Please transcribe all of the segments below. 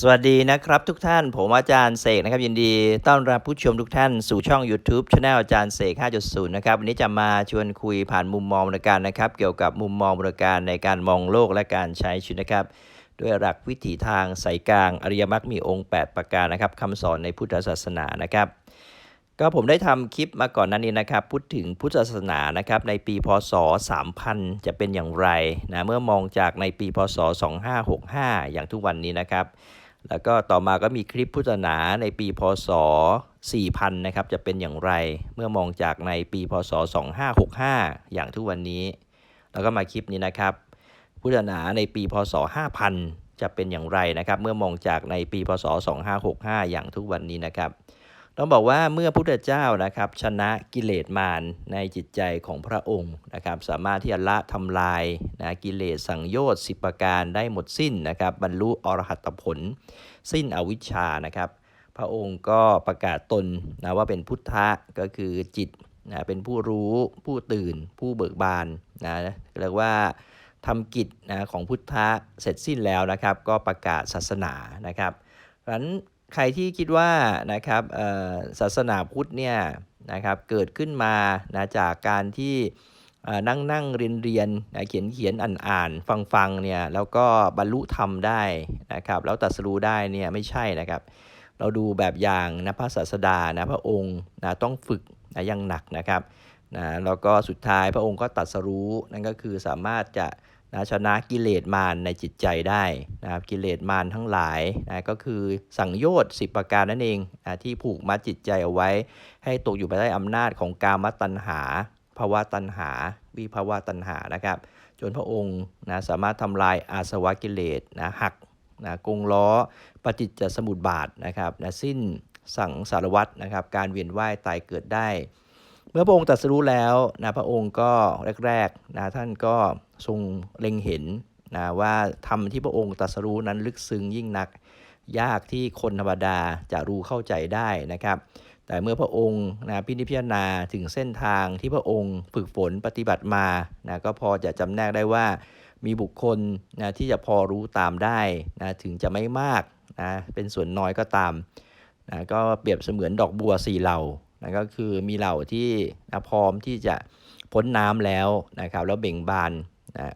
สวัสดีนะครับทุกท่านผมอาจารย์เสกนะครับยินดี ต้อนรับผู้ชมทุกท่านสู่ช่อง YouTube c h anel อาจารย์เสก 5.0 นะครับวันนี้จะมาชวนคุยผ่านมุมมองบริการนะครับ เกี่ยวกับมุมมองบริการในการมองโลกและการใช้ชีวิตนะครับ ด้วยหลักวิถีทางสายกลาง อริยมรรคมีองค์ 8 ประการนะครับคำสอนในพุทธศาสนานะครับ ก็ผมได้ทำคลิปมาก่อนหน้านี้นะครับ พูดถึงพุทธศาสนานะครับในปีพศ 3000 จะเป็นอย่างไรนะเมื่อมองจากในปีพศ 2565 อย่างทุกวันนี้นะครับ แล้วก็ต่อมาก็มีคลิปพุทธศาสนาในปีพศ 4000 นะครับ จะเป็นอย่างไร เมื่อมองจากในปีพศ 2565 อย่างทุกวันนี้ แล้วก็มาคลิปนี้นะครับ พุทธศาสนาในปีพศ 5000 จะเป็นอย่างไรนะครับ เมื่อมองจากในปีพศ 2565 อย่างทุกวันนี้นะครับ ต้องบอกว่าเมื่อพุทธเจ้านะครับ ชนะกิเลสมารในจิตใจของพระองค์นะครับ สามารถที่จะละทำลายนะกิเลสสังโยชน์สิประการได้หมดสิ้นนะครับ บรรลุอรหัตผล สิ้นอวิชชานะครับ พระองค์ก็ประกาศตนนะว่าเป็นพุทธะก็คือจิตนะเป็นผู้รู้ผู้ตื่น ผู้เบิกบานนะเรียกว่าทำกิจนะของพุทธะเสร็จสิ้นแล้วนะครับ ก็ประกาศศาสนานะครับเพราะนั้น ใครที่คิดว่านะครับศาสนาพุทธเนี่ยนะครับเกิดขึ้นมานะจากการที่นั่งนั่งเรียนเรียนนะเขียนเขียนอ่านอ่านฟังฟังเนี่ยแล้วก็บรรลุธรรมได้นะครับแล้วตรัสรู้ได้เนี่ยไม่ใช่นะครับ เราดูแบบอย่างนะพระศาสดานะพระองค์นะต้องฝึกนะยังหนักนะครับนะแล้วก็สุดท้ายพระองค์ก็ตรัสรู้นั่นก็คือสามารถจะ นะชนะกิเลสมารในจิตใจได้นะครับกิเลสมารทั้งหลายนะก็คือสังโยชน์สิประการนั่นเองนะที่ผูกมัดจิตใจเอาไว้ ให้ตกอยู่ภายใต้อำนาจของกามตัณหาภาวะตัณหา วิภาวะตัณหานะครับ จนพระองค์นะสามารถทำลายอาสวะกิเลสนะหักนะกงล้อปฏิจจสมุปบาทนะครับนะสิ้นสังสารวัตรนะครับ การเวียนว่ายตายเกิดได้ เมื่อพระองค์ตรัสรู้แล้วนะพระองค์ก็แรกๆนะท่านก็ทรงเล็งเห็นนะว่าธรรมที่พระองค์ตรัสรู้นั้นลึกซึ้งยิ่งนัก ยากที่คนธรรมดาจะรู้เข้าใจได้นะครับ แต่เมื่อพระองค์นะพินิพิจารณาถึงเส้นทางที่พระองค์ฝึกฝนปฏิบัติมานะก็พอจะจำแนกได้ว่ามีบุคคลนะที่จะพอรู้ตามได้นะถึงจะไม่มากนะเป็นส่วนน้อยก็ตามนะก็เปรียบเสมือนดอกบัวสี่เหล่า นะก็คือมีเหล่าที่พร้อมที่จะพ้นน้ำแล้วนะครับแล้วเบ่งบานนะ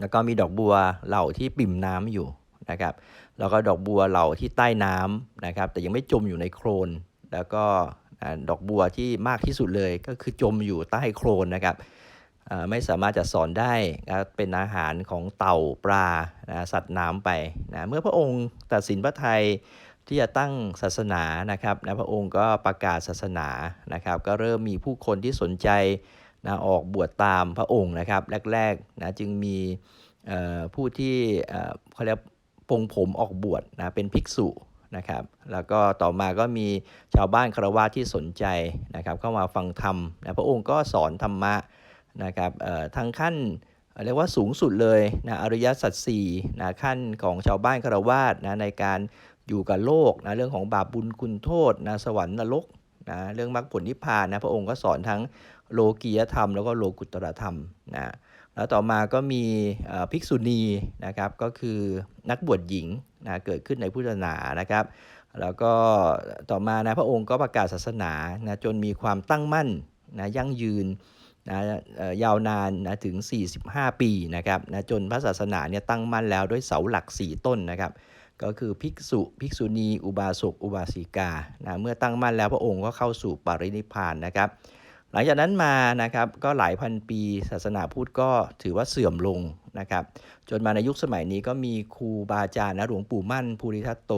แล้วก็มีดอกบัวเหล่าที่ปิ่มน้ำอยู่นะครับแล้วก็ดอกบัวเหล่าที่ใต้น้ำนะครับแต่ยังไม่จมอยู่ในโคลน แล้วก็ดอกบัวที่มากที่สุดเลยก็คือจมอยู่ใต้โคลนนะครับไม่สามารถจะสอนได้เป็นอาหารของเต่าปลาสัตว์น้ำไปนะเมื่อพระองค์ตัดสินพระทัย ที่จะตั้งศาสนานะครับนะพระองค์ก็ประกาศศาสนานะครับ ก็เริ่มมีผู้คนที่สนใจนะออกบวชตามพระองค์นะครับแรกๆนะจึงมีผู้ที่เขาเรียกปงผมออกบวชนะเป็นภิกษุนะครับแล้วก็ต่อมาก็มีชาวบ้านคารวะที่สนใจนะครับเข้ามาฟังธรรมนะพระองค์ก็สอนธรรมะนะครับทางขั้นเอ่อเรียกว่าสูงสุดเลยนะอริยสัจสี่นะขั้นของชาวบ้านคารวะนะในการ อยู่กับโลกนะเรื่องของบาปบุญคุณโทษนะสวรรค์นรกนะเรื่องมรรคผลนิพพานนะพระองค์ก็สอนทั้งโลกียธรรม แล้วก็โลกุตตรธรรมนะแล้วต่อมาก็มีภิกษุณีนะครับก็คือนักบวชหญิงนะเกิดขึ้นในพุทธศาสนานะครับ แล้วก็ต่อมานะพระองค์ก็ประกาศศาสนานะจนมีความตั้งมั่นนะยั่งยืนนะยาวนานนะถึง 45 ปีนะครับนะจนพระศาสนาเนี่ยตั้งมั่นแล้วด้วยเสาหลัก 4 ต้นนะครับ ก็คือภิกษุภิกษุณี อุบาสกอุบาสิกานะเมื่อตั้งมั่นแล้วพระองค์ก็เข้าสู่ปรินิพานนะครับ หลังจากนั้นมานะครับก็หลายพันปีศาสนาพุทธก็ถือว่าเสื่อมลงนะครับ จนมาในยุคสมัยนี้ก็มีครูบาอาจารย์นะหลวงปู่มั่นภูริทัตโต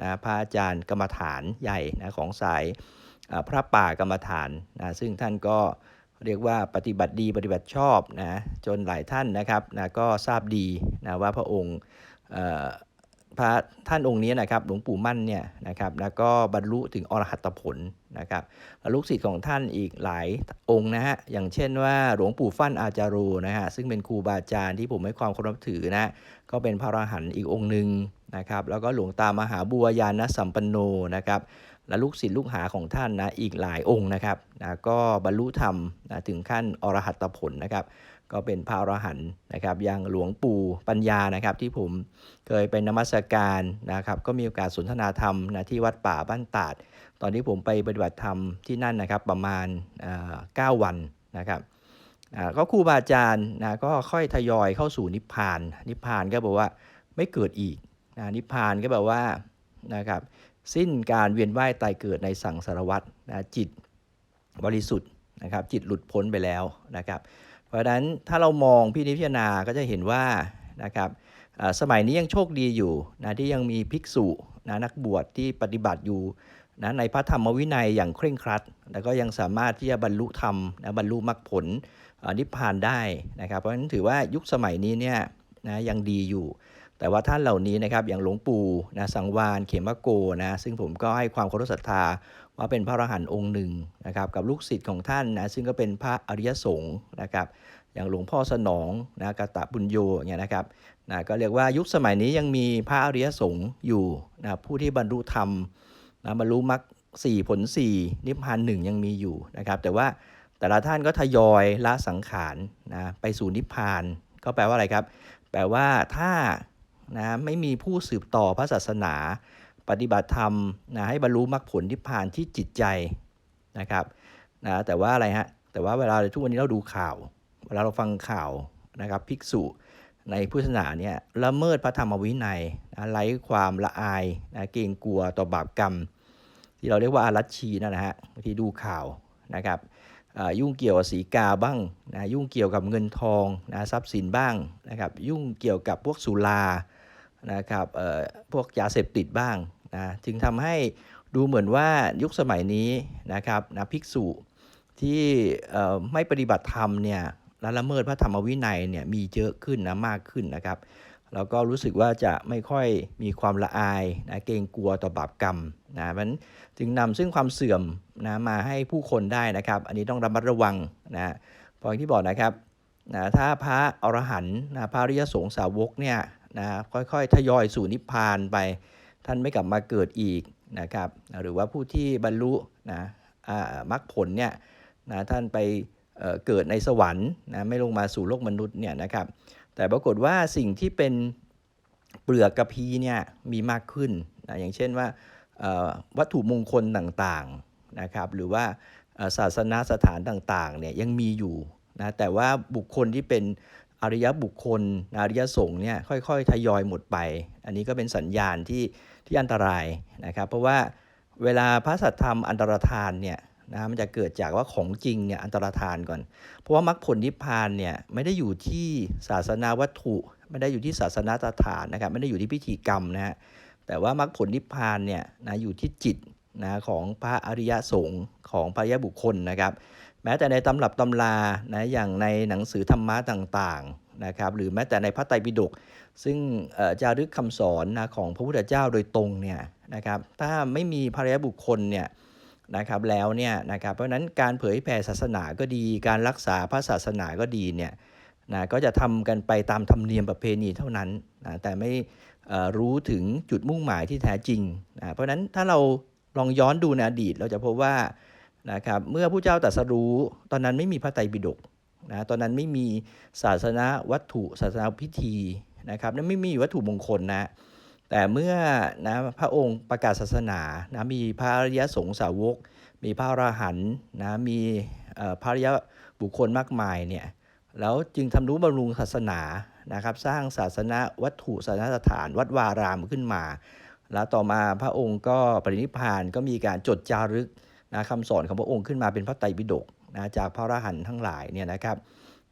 นะพระอาจารย์กรรมฐานใหญ่นะของสายพระป่ากรรมฐานนะซึ่งท่านก็เรียกว่าปฏิบัติดีปฏิบัติชอบนะจนหลายท่านนะครับนะก็ทราบดีนะว่าพระองค์ พระท่านองค์นี้นะครับหลวงปู่มั่นเนี่ยนะครับแล้วก็บรรลุถึงอรหัตผลนะครับลูกศิษย์ของท่านอีกหลายองค์นะฮะอย่างเช่นว่าหลวงปู่ฟั่นอาจารูนะฮะซึ่งเป็นครูบาอาจารย์ที่ผมให้ความเคารพถือนะก็เป็นพระอรหันต์อีกองค์หนึ่งนะครับแล้วก็หลวงตามหาบัวยานสัมปันโนนะครับ และลูกศิษย์ลูกหาของท่านนะอีกหลายองค์นะครับนะก็บรรลุธรรมนะถึงขั้นอรหัตผลนะครับ ก็เป็นพระอรหันต์นะครับอย่างหลวงปู่ปัญญานะครับ ที่ผมเคยไปนมัสการนะครับ ก็มีโอกาสสนทนาธรรมนะที่วัดป่าบ้านตาด ตอนที่ผมไปปฏิบัติธรรมที่นั่นนะครับประมาณอ่า9วันนะครับก็ครูบาอาจารย์นะก็ค่อยทยอยเข้าสู่นิพพาน นิพพานก็บอกว่าไม่เกิดอีกนะนิพพานก็แบบว่านะครับ สิ้นการเวียนว่ายตายเกิดในสังสารวัฏนะจิตบริสุทธิ์นะครับจิตหลุดพ้นไปแล้วนะครับ เพราะฉะนั้นถ้าเรามองพี่นิพจารณาก็จะเห็นว่านะครับสมัยนี้ยังโชคดีอยู่นะที่ยังมีภิกษุนะนักบวชที่ปฏิบัติอยู่นะในพระธรรมวินัยอย่างเคร่งครัด แล้วก็ยังสามารถที่จะบรรลุธรรมนะบรรลุมรรคผลอนิพพานได้นะครับ เพราะฉะนั้นถือว่ายุคสมัยนี้เนี่ยนะยังดีอยู่ แต่ว่าท่านเหล่านี้นะครับอย่างหลวงปู่นะสังวานเขมโกนะซึ่งผมก็ให้ความเคารพศรัทธาว่าเป็นพระอรหันต์องค์หนึ่งนะครับกับลูกศิษย์ของท่านนะซึ่งก็เป็นพระอริยสงฆ์นะครับอย่างหลวงพ่อสนองนะกตะบุญโยเงี้ยนะครับนะก็เรียกว่ายุคสมัยนี้ยังมีพระอริยสงฆ์อยู่นะผู้ที่บรรลุธรรมนะบรรลุมรรคสี่ผลสี่นิพพานหนึ่งยังมีอยู่นะครับแต่ว่าแต่ละท่านก็ทยอยละสังขารนะไปสู่นิพพานก็แปลว่าอะไรครับ แปลว่าถ้า นะไม่มีผู้สืบต่อพระศาสนา ปฏิบัติธรรมนะให้บรรลุมรรคผลนิพพานที่จิตใจนะครับนะแต่ว่าอะไรฮะแต่ว่าเวลาทุกวันนี้เราดูข่าว เวลาเราฟังข่าวนะครับภิกษุในพุทธศาสนาเนี่ยละเมิดพระธรรมวินัยนะไร้ความละอายนะเกรงกลัวต่อบาปกรรม ที่เราเรียกว่าอารัชชีนั่นนะฮะที่ดูข่าวนะครับยุ่งเกี่ยวกับสีกาบ้างนะยุ่งเกี่ยวกับเงินทองนะทรัพย์สินบ้างนะครับยุ่งเกี่ยวกับพวกสุรา นะครับพวกยาเสพติดบ้างนะจึงทำให้ดูเหมือนว่ายุคสมัยนี้นะครับนะภิกษุที่ไม่ปฏิบัติธรรมเนี่ยและละเมิดพระธรรมวินัยเนี่ยมีเยอะขึ้นนะมากขึ้นนะครับแล้วก็รู้สึกว่าจะไม่ค่อยมีความละอายนะเกรงกลัวต่อบาปกรรมนะมันจึงนำซึ่งความเสื่อมนะมาให้ผู้คนได้นะครับ อันนี้ต้องระมัดระวังนะพราะอย่างที่บอกนะครับนะถ้าพระอรหันต์นะพระริยสงสาวกเนี่ย นะค่อยๆ ทยอยสู่นิพพานไป ท่านไม่กลับมาเกิดอีกนะครับหรือว่าผู้ที่บรรลุนะมรรคผลเนี่ยนะท่านไปเเกิดในสวรรค์นะไม่ลงมาสู่โลกมนุษย์เนี่ยนะครับแต่ปรากฏว่าสิ่งที่เป็นเปลือกกระพีเนี่ยมีมากขึ้นนะอย่างเช่นว่าวัตถุมงคลต่างๆนะครับหรือว่าศาสนาสถานต่างๆเนี่ยยังมีอยู่นะแต่ว่าบุคคลที่เป็น อริยบุคคลอริยสงฆ์เนี่ยค่อยๆ ทยอยหมดไป อันนี้ก็เป็นสัญญาณที่ที่อันตรายนะครับเพราะว่าเวลาพระสัทธรรมอันตรธานเนี่ยนะมันจะเกิดจากว่าของจริงเนี่ยอันตรธานก่อน เพราะว่ามรรคผลนิพพานเนี่ยไม่ได้อยู่ที่ศาสนาวัตถุ ไม่ได้อยู่ที่ศาสนาสถานนะครับไม่ได้อยู่ที่พิธีกรรมนะฮะแต่ว่ามรรคผลนิพพานเนี่ยนะอยู่ที่จิตนะของพระอริยสงฆ์ของพระอริยบุคคลนะครับ แม้แต่ในตำรับตำรานะอย่างในหนังสือธรรมะต่างๆนะครับหรือแม้แต่ในพระไตรปิฎกซึ่งเอ่อจารึกคำสอนนะของพระพุทธเจ้าโดยตรงเนี่ยนะครับถ้าไม่มีพระอริยบุคคลเนี่ยนะครับแล้วเนี่ยนะครับเพราะฉะนั้นการเผยแผ่ศาสนาก็ดี การรักษาพระศาสนาก็ดีเนี่ยนะก็จะทำกันไปตามธรรมเนียมประเพณีเท่านั้นนะแต่ไม่เอ่อรู้ถึงจุดมุ่งหมายที่แท้จริงนะเพราะฉะนั้นถ้าเราลองย้อนดูในอดีตเราจะพบว่า นะครับเมื่อผู้เจ้าตรัสรู้ตอนนั้นไม่มีพระไตรปิฎกนะตอนนั้นไม่มีศาสนาวัตถุศาสนาพิธีนะครับนั้นไม่มีวัตถุมงคลนะแต่เมื่อนะพระองค์ประกาศศาสนานะมีพระอริยสงฆ์สาวก มีพระอรหันต์นะมีพระอริยบุคคลมากมายเนี่ยแล้วจึงทำรู้บำรุงศาสนานะครับ สร้างศาสนาวัตถุศาสนสถาน วัดวารามขึ้นมา แล้วต่อมาพระองค์ก็ปรินิพานก็มีการจดจารึก นะคำสอนของพระองค์ขึ้นมาเป็นพระไตรปิฎกนะจากพระอรหันต์ทั้งหลายเนี่ยนะครับ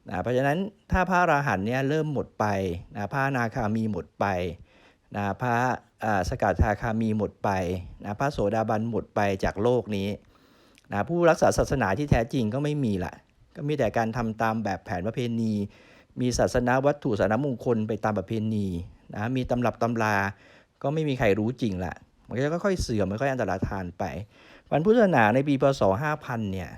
นะเพราะฉะนั้นถ้าพระอรหันต์เนี่ยเริ่มหมดไปนะพระนาคามีหมดไปนะพระอ่าสกทาคามีหมดไปนะพระโสดาบันหมดไปจากโลกนี้นะผู้รักษาศาสนาที่แท้จริงก็ไม่มีละก็มีแต่การทำตามแบบแผนประเพณี มีศาสนาวัตถุศาสนามงคลไปตามประเพณีนะมีตำรับตำราก็ไม่มีใครรู้จริงละมันก็ค่อยเสื่อมค่อยอันตรธานไป วันพุทธศาสนาในปีพศ 5000 เนี่ย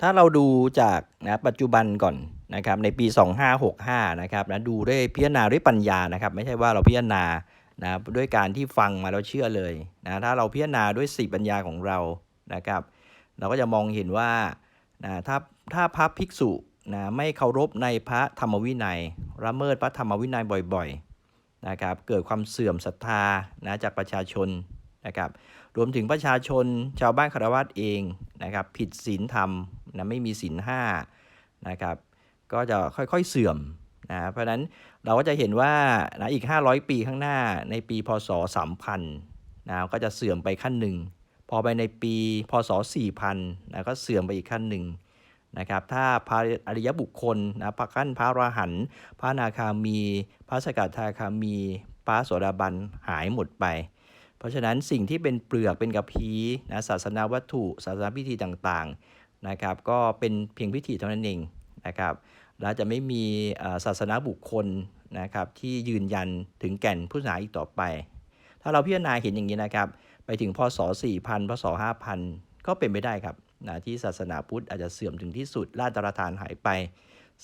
ถ้าเราดูจากนะปัจจุบันก่อนนะครับในปี 2565 นะครับนะดูด้วยพิจารณาด้วยปัญญานะครับ ไม่ใช่ว่าเราพิจารณานะด้วยการที่ฟังมาแล้วเชื่อเลยนะถ้าเราพิจารณาด้วยสติปัญญาของเรานะครับ เราก็จะมองเห็นว่านะถ้าถ้าพระภิกษุนะไม่เคารพในพระธรรมวินัยละเมิดพระธรรมวินัยบ่อยๆนะครับเกิดความเสื่อมศรัทธานะจากประชาชนนะครับ รวมถึงประชาชนชาวบ้านคารวะเองนะครับผิดศีลธรรมนะไม่มีศีลห้านะครับก็จะค่อยๆเสื่อมนะเพราะนั้นเราก็จะเห็นว่านะอีก 500 ปีข้างหน้าในปีพศ 3000นะก็จะเสื่อมไปขั้นหนึ่งพอไปในปีพศ 4000นะก็เสื่อมไปอีกขั้นหนึ่งนะครับถ้าพระอริยบุคคลนะพระขั้นพระอรหันพระนาคามี พระสกทาคามี พระโสดาบันหายหมดไป เพราะฉะนั้นสิ่งที่เป็นเปลือกเป็นกระพี้นะศาสนาวัตถุ ศาสนาพิธีต่างๆนะครับก็เป็นเพียงพิธีเท่านั้นเองนะครับและจะไม่มีศาสนาบุคคลนะครับที่ยืนยันถึงแก่นพุทธศาสนาอีกต่อไป ถ้าเราพิจารณาเห็นอย่างนี้นะครับไปถึงพศ 4000 พศ 5000 ก็เป็นไปได้ครับนะที่ศาสนาพุทธอาจจะเสื่อมถึงที่สุดราชตรฐานหายไป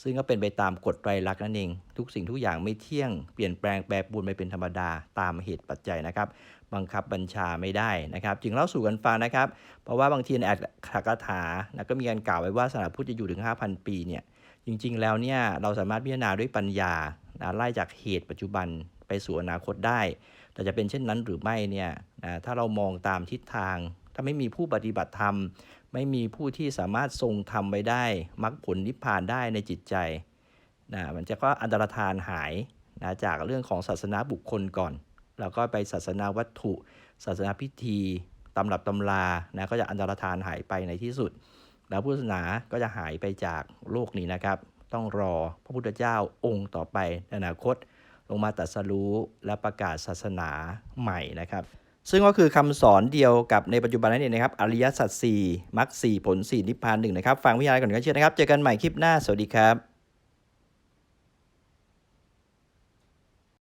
ซึ่งก็เป็นไปตามกฎไตรลักษณ์นั่นเอง ทุกสิ่งทุกอย่างไม่เที่ยง เปลี่ยนแปลงแปรปรวนไปเป็นธรรมดาตามเหตุปัจจัยนะครับ บังคับบัญชาไม่ได้นะครับ จึงเล่าสู่กันฟังนะครับ เพราะว่าบางทีในอัตถกถานะก็มีการกล่าวไว้ว่าศาสนาพุทธจะอยู่ถึง 5,000 ปีเนี่ยจริง ๆ แล้วเนี่ยเราสามารถพิจารณาด้วยปัญญานะไล่จากเหตุปัจจุบันไปสู่อนาคตได้ แต่จะเป็นเช่นนั้นหรือไม่เนี่ยนะถ้าเรามองตามทิศทาง ถ้าไม่มีผู้ปฏิบัติธรรม ไม่มีผู้ที่สามารถทรงทำไว้ได้มรรคผลนิพพานได้ในจิตใจนะมันจะก็อันตรธานหายนะจากเรื่องของศาสนาบุคคลก่อน แล้วก็ไปศาสนาวัตถุ ศาสนาพิธีตำรับตำรานะก็จะอันตรธานหายไปในที่สุด แล้วพุทธศาสนาก็จะหายไปจากโลกนี้นะครับ ต้องรอพระพุทธเจ้าองค์ต่อไปในอนาคต ลงมาตรัสรู้และประกาศศาสนาใหม่นะครับซึ่งก็คือคำสอนเดียวกับในปัจจุบันนั่นเองนะครับ อริยสัจสี่มรรคสี่ผลสี่นิพพานหนึ่งนะครับ ฟังวิทยาก่อนก็เชื่อนะครับ เจอกันใหม่คลิปหน้า สวัสดีครับ